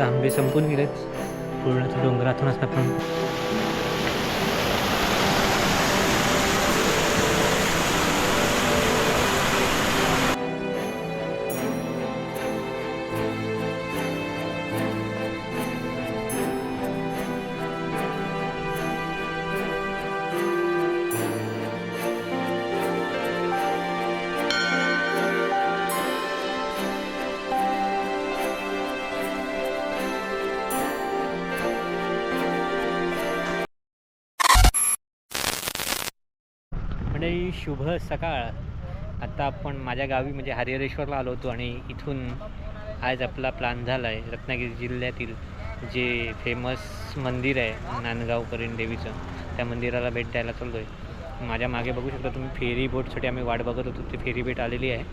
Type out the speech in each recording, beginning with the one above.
आता आंबे संपून गेलेत. पूर्ण डोंगरातून डोंगरातूनच आपण म्हणजे शुभ सकाळ. आता आपण माझ्या गावी म्हणजे हरिहरेश्वरला आलो होतो आणि इथून आज आपला प्लॅन झाला आहे रत्नागिरी जिल्ह्यातील जे फेमस मंदिर आहे नांदगाव करीन देवीचं. त्या मंदिराला भेट द्यायला चाललो आहे माझ्या मागे बघू शकता तुम्ही फेरी बोटसाठी आम्ही वाट बघत होतो. ती फेरी बोट आलेली आहे.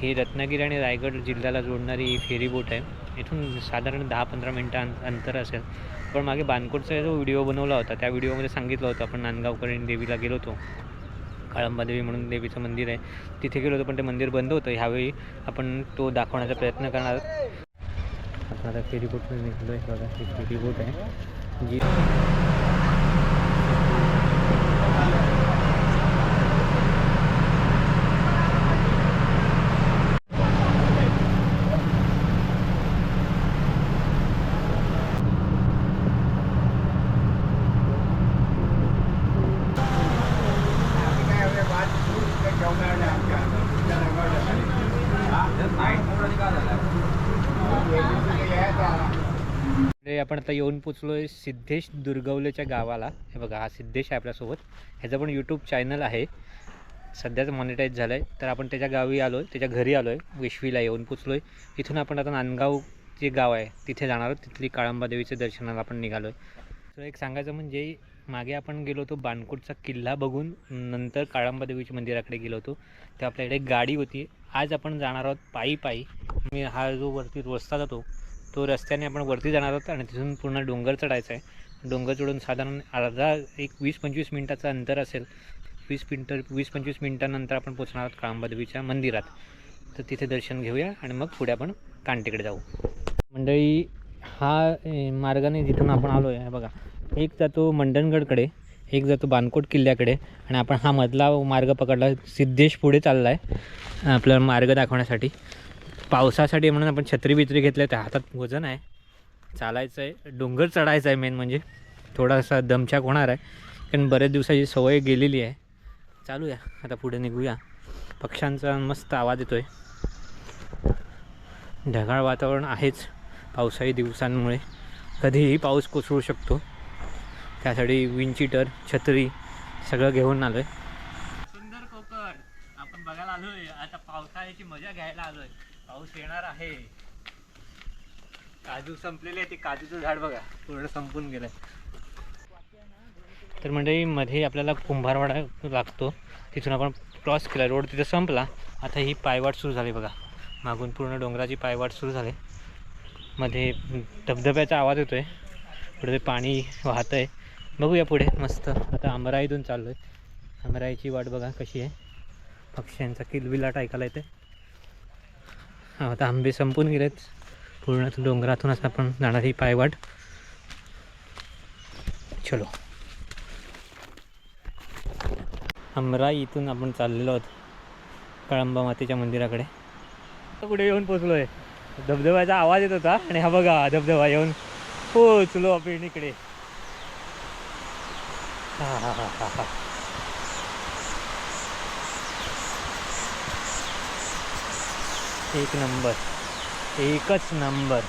ही रत्नागिरी आणि रायगड जिल्ह्याला जोडणारी ही फेरी बोट आहे. इथून साधारण दहा पंधरा मिनटं अंतर असेल. पण मागे बानकोटचा जो व्हिडिओ बनवला होता त्या व्हिडिओमध्ये सांगितलं होतं आपण नांदगावकरीण देवीला गेलो होतो. काळंबादेवी म्हणून देवीचं मंदिर आहे. तिथे गेलो होतो पण ते मंदिर बंद होतं. ह्यावेळी आपण तो दाखवण्याचा प्रयत्न करणार आपण आता फेरी निघतो निघलो आहे बघा ही आहे. जी म्हणजे आपण आता येऊन पोचलो आहे सिद्धेश दुर्गवलेच्या गावाला. हे बघा हा सिद्धेश आहे आपल्यासोबत. ह्याचं पण यूट्यूब चॅनल आहे. सध्याच मॉनिटाईज झालं आहे तर आपण त्याच्या गावी आलो आहे त्याच्या घरी आलो आहे विश्वीला येऊन पोचलो आहे इथून आपण आता नांदगाव जे गाव आहे तिथे जाणार आहोत. तिथली काळंबादेवीच्या दर्शनाला आपण निघालो आहे तर एक सांगायचं म्हणजे मागे आपण गेलो होतो बाणकोटचा किल्ला बघून. नंतर काळंबादेवीच्या मंदिराकडे गेलो होतो. तेव्हा आपल्याकडे एक गाडी होती. आज आपण जाणार आहोत पायी पायी. मी हा जो वरती रस्ता जातो तो रस्त्याने आपण वरती जाणार आहोत आणि तिथून पूर्ण डोंगर चढायचा आहे. डोंगर चढून साधारण अर्धा एक वीस पंचवीस मिनटाचं अंतर असेल. वीस मिनटं वीस पंचवीस मिनटानंतर आपण पोचणार आहोत काळंबादेवीच्या मंदिरात. तर तिथे दर्शन घेऊया आणि मग पुढे आपण कांटेकडे जाऊ. मंडळी हा मार्गाने जिथून आपण आलो आहे बघा. एक जातो मंडणगडकडे एक जातो बानकोट किल्ल्याकडे आणि आपण हा मधला मार्ग पकडला सिद्धेश पुढे चालला आहे आपला मार्ग दाखवण्यासाठी. पावसासाठी म्हणून आपण छत्री बित्री घेतल्या त्या हातात वजन आहे. चालायचं आहे डोंगर चढायचं आहे मेन म्हणजे. थोडासा दमछाक होणार आहे. कारण बऱ्याच दिवसाची सवय गेलेली आहे. चालूया. आता पुढे निघूया. पक्ष्यांचा मस्त आवाज येतो आहे ढगाळ वातावरण आहेच पावसाळी दिवसांमुळे. कधीही पाऊस कोसळू शकतो. त्यासाठी विंचिटर छत्री सगळं घेऊन आलो आहे सुंदर कोकण. आपण बघायला आलोय. आता पावसाळ्याची मजा घ्यायला आलोय. पाऊस येणार आहे. काजू संपलेले आहे ते काजूचं झाड बघा. पूर्ण संपून गेलंय. तर म्हणजे मध्ये आपल्याला कुंभारवाडा लागतो. तिथून आपण क्रॉस केला. रोड तिथं संपला. आता ही पायवाट सुरू झाली बघा. मागून पूर्ण डोंगराची पायवाट सुरू झाली. मध्ये धबधब्याचा आवाज येतोय. पुढे पाणी वाहतं आहे बघूया पुढे. मस्त. आता अमराईतून चाललो आहे अमराईची वाट बघा कशी आहे. पक्ष्यांचा किलबिलाट ऐकायला येते आता आंबे संपून गेलेत. पूर्ण डोंगरातूनच आपण जाणार ही पायवाट. चलो. अमराई इथून आपण चाललेलो आहोत कळंबा मातेच्या मंदिराकडे. कुठे येऊन पोचलो आहे धबधब्याचा आवाज येत होता आणि हा बघा धबधबा येऊन पोचलो आपण इकडे. हा हा हा हा हा. एक नंबर एकच नंबर.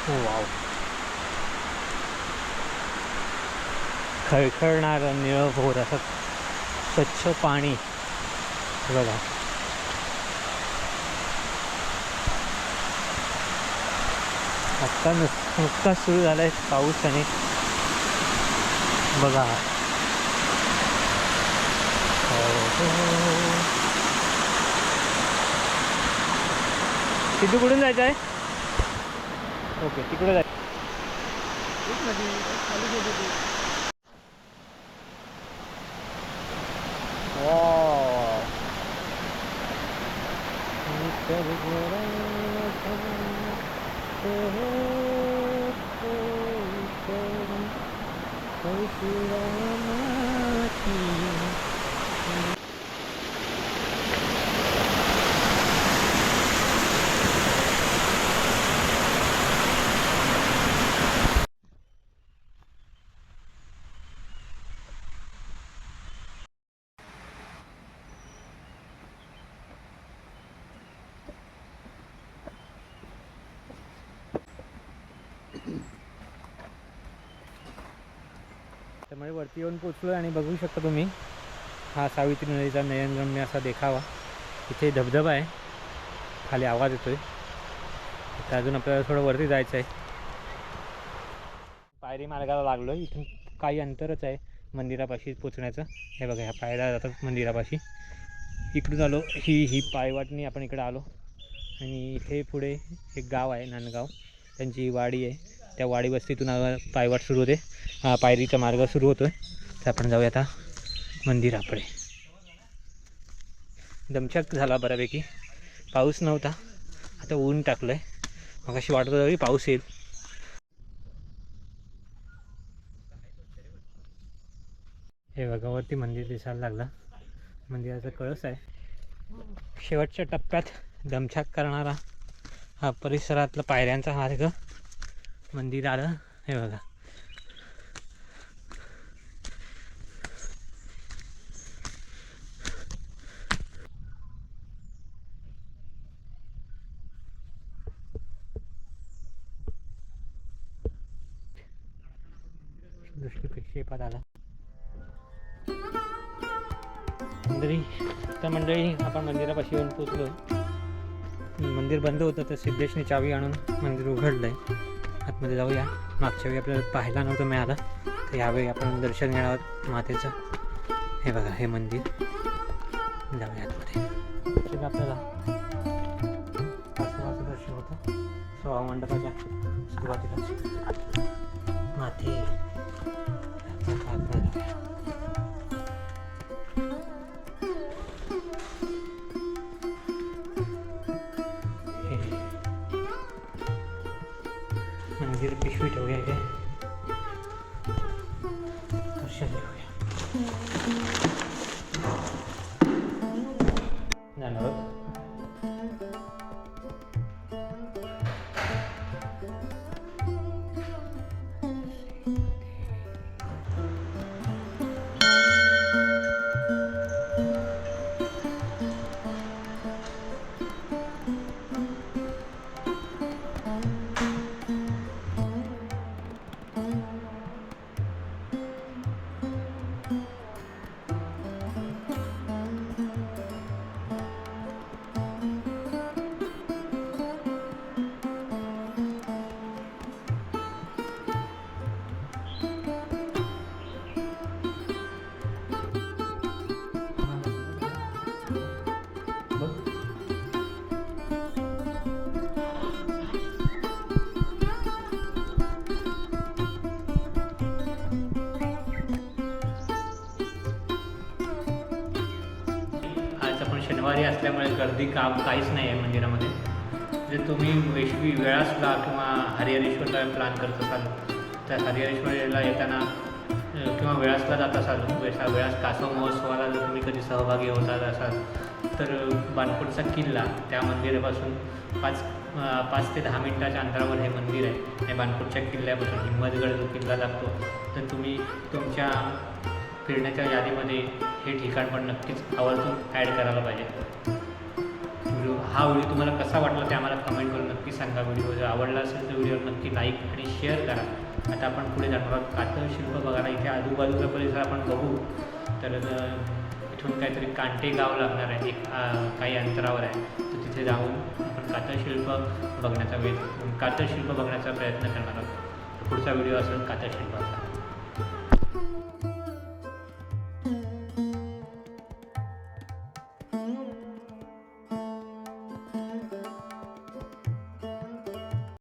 हो, वाव. खळखळणारं निळभोर असं स्वच्छ पाणी. बघा. आत्ता नुक नुकताच सुरू झाला आहे पाऊस आणि बघा. तिथं कुठून जायचं आहे? ओके तिकडे जायचं वा Thank you. त्यामुळे वरती येऊन पोचलो आणि बघू शकता तुम्ही. हा सावित्री नदीचा नयनरम्य असा देखावा. इथे धबधबा आहे. खाली आवाज येतोय. तर अजून आपल्याला थोडं वरती जायचं आहे. पायरी मार्गाला लागलो इथून काही अंतरच आहे मंदिरापाशी पोचण्याचं. हे बघा ह्या पायऱ्या जातात मंदिरापाशी. इकडून आलो. ही ही पायवाटणी आपण इकडं आलो. आणि इथे पुढे एक गाव आहे नांदगाव. त्यांची वाडी आहे. त्या वाडी वस्तीतून पायवाट सुरू होते. हा पायरीचा मार्ग सुरू होतो आहे तर आपण जाऊया आता मंदिराकडे दमछाक झाला बऱ्यापैकी. पाऊस नव्हता. आता ऊन टाकलं आहे मग अशी वाटत होतं की पाऊस येईल. हे बघावरती मंदिर दिसायला लागलं. मंदिराचा कळस आहे. शेवटच्या टप्प्यात दमछाक करणारा हा परिसरातला पायऱ्यांचा मार्ग मंदिर आलं हे बघा. दृष्टीपेक्षेपात आला मंदिरी तर मंडळी आपण मंदिरापाशी येऊन पोचलो मंदिर बंद होतं तर सिद्धेशने चावी आणून मंदिर उघडलं आहे आतमध्ये जाऊया. मागच्या वेळी आपल्याला पाहायला नव्हतं मिळालं. तर यावेळी आपण दर्शन घेणार आहोत मातेचं. हे बघा हे मंदिर. जाऊया आतमध्ये. आपल्याला दर्शन होतं. सो मंडपाच्या सुरुवातीला माते. दर्शन आज असल्यामुळे गर्दी काम काहीच नाही आहे मंदिरामध्ये. जर तुम्ही वेशवी वेळासला किंवा हरिहरेश्वरला प्लॅन करत असाल तर हरिहरेश्वरला येताना किंवा वेळासला जात असाल वेळा वेळास कासव महोत्सवाला जर तुम्ही कधी सहभागी होतात असाल तर बाणपूरचा किल्ला त्या मंदिरापासून पाच पाच ते दहा मिनिटाच्या अंतरावर हे मंदिर आहे. आणि बाणपूरच्या किल्ल्यापासून हिंमतगड जो किल्ला लागतो तर तुम्ही तुमच्या फिरण्याच्या यादीमध्ये हे ठिकाण पण नक्कीच आवर्जून ॲड करायला पाहिजे. व्हिडिओ हा व्हिडिओ तुम्हाला कसा वाटला ते आम्हाला कमेंट करून नक्की सांगा. व्हिडिओ जर आवडला असेल तर व्हिडिओ नक्की लाईक आणि शेअर करा. आता आपण पुढे जाणार आहोत. कातळ शिल्प बघायला. इथे आजूबाजूचा परिसर आपण बघू. तर इथून काहीतरी कांटे गाव लागणार आहे. एक काही अंतरावर आहे. तर तिथे जाऊन आपण कातळ शिल्प बघण्याचा वेळ कातळ शिल्प बघण्याचा प्रयत्न करणार आहोत. पुढचा व्हिडिओ असेल कातळ शिल्पाचा.